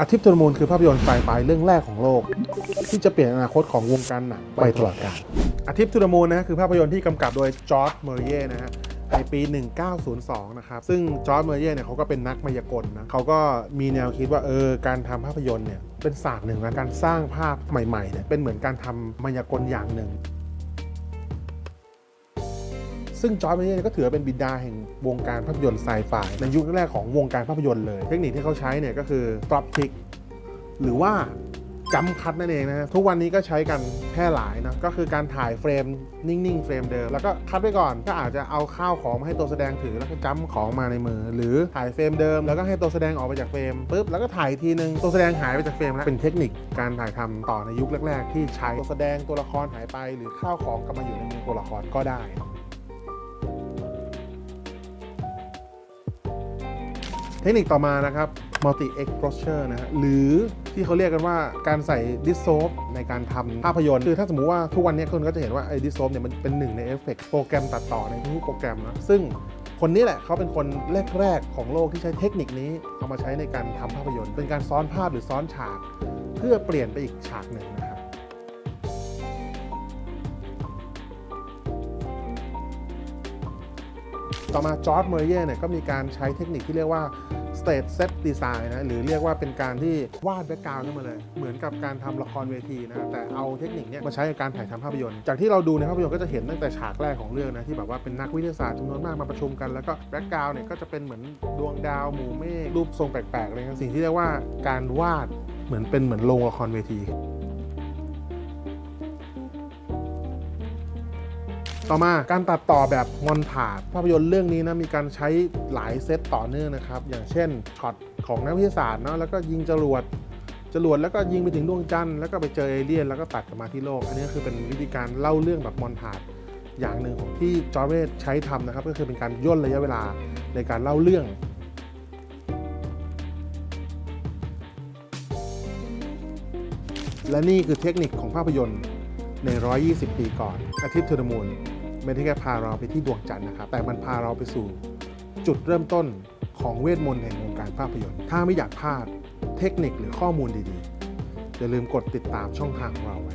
อาทิตย์ทูนมูลคือภาพยนตร์ไซไฟเรื่องแรกของโลก ที่จะเปลี่ยนอนาคตของวงการหนังไปตลอดกาลอาทิตย์ทูนมูลนะฮะคือภาพยนตร์ที่กำกับโดยจอร์ดเมอร์เย่นะฮะในปี 1902 นะครับ ซึ่งจอร์ดเมอร์เย่เนี่ยเขาก็เป็นนักมายากลนะเขาก็มีแนวคิดว่าเออการทำภาพยนตร์เนี่ยเป็นศาสตร์หนึ่งนะการสร้างภาพใหม่ๆเนี่ยเป็นเหมือนการทำมายากลอย่างหนึ่ง ซึ่งจอร์จเมเย่ก็ถือว่าเป็นบิดาแห่งวงการภาพยนตร์ไซไฟในยุคแรกของวงการภาพยนตร์เลย เทคนิคที่เขาใช้เนี่ยก็คือ drop kick หรือว่าจัมคัดนั่นเองนะ ทุกวันนี้ก็ใช้กันแพร่หลายนะ ก็คือการถ่ายเฟรมนิ่งๆ เฟรมเดิม แล้วก็คัดไว้ก่อน ก็อาจจะเอาข้าวของมาให้ตัวแสดงถือ แล้วก็จัมของมาในมือ หรือถ่ายเฟรมเดิม แล้วก็ให้ตัวแสดงออกไปจากเฟรมปุ๊บ แล้วก็ถ่ายอีกทีนึง ตัวแสดงหายไปจากเฟรมแล้ว เป็นเทคนิคการถ่ายทำต่อในยุคแรก ๆ ที่ใช้ตัวแสดงตัวละครหายไป หรือข้าวของกลับมาอยู่ในมือตัวละครก็ได้ เทคนิคต่อมานะครับ multi exposure นะฮะหรือที่เขาเรียกกันว่าการใส่ d i s s o l v ในการทำภาพยนตร์คือถ้าสมมติว่าทุกวันนี้คนก็จะเห็นว่าไอ้ d i s s o l v เนี่ยมันเป็นหนึ่งในเอฟเฟกต์โปรแกรมตัดต่อในทุกโปรแกรมนะซึ่งคนนี้แหละเขาเป็นคนแรกๆของโลกที่ใช้เทคนิคนี้เอามาใช้ในการทำภาพยนตร์ เป็นการซ้อนภาพหรือซ้อนฉาก เพื่อเปลี่ยนไปอีกฉากหนึ่งนะครับ ต่อมาจอร์ดเมอร์เย่เนี่ยก็มีการใช้เทคนิคที่เรียกว่า stage set design นะหรือเรียกว่าเป็นการที่วาดแบ็กกราวด์ขึ้นมาเลย เหมือนกับการทำละครเวทีนะแต่เอาเทคนิคนี้มาใช้ในการถ่ายทำภาพยนตร์ จากที่เราดูในภาพยนตร์ก็จะเห็นตั้งแต่ฉากแรกของเรื่องนะที่แบบว่าเป็นนักวิทยาศาสตร์จำนวนมากมาประชุมกันแล้วก็แบ็กกราวด์เนี่ยก็จะเป็นเหมือนดวงดาวหมู่เมฆรูปทรงแปลกๆอะไรเงี้ยสิ่งที่เรียกว่าการวาดเหมือนเป็นเหมือนโรงละครเวที ต่อมาการตัดต่อแบบมอนทาดภาพยนตร์เรื่องนี้นะมีการใช้หลายเซตต่อเนื่องนะครับ อย่างเช่นช็อตของนักวิทยาศาสตร์เนาะแล้วก็ยิงจรวดจรวดแล้วก็ยิงไปถึงดวงจันทร์แล้วก็ไปเจอเอเลี่ยนแล้วก็ตัดกลับมาที่โลก อันนี้คือเป็นวิธีการเล่าเรื่องแบบมอนทาดอย่างหนึ่งของที่จอร์เวสใช้ทำนะครับก็คือเป็นการย่นระยะเวลาในการเล่าเรื่องและนี่คือเทคนิคของภาพยนตร์ ใน 120 ปีก่อนอาทิตย์เทอร์มูลไม่ได้แค่พาเราไปที่ดวงจันทร์นะครับ แต่มันพาเราไปสู่จุดเริ่มต้นของเวทมนต์แห่งวงการภาพยนตร์ ถ้าไม่อยากพลาดเทคนิคหรือข้อมูลดีๆ อย่าลืมกดติดตามช่องทางของเราไว้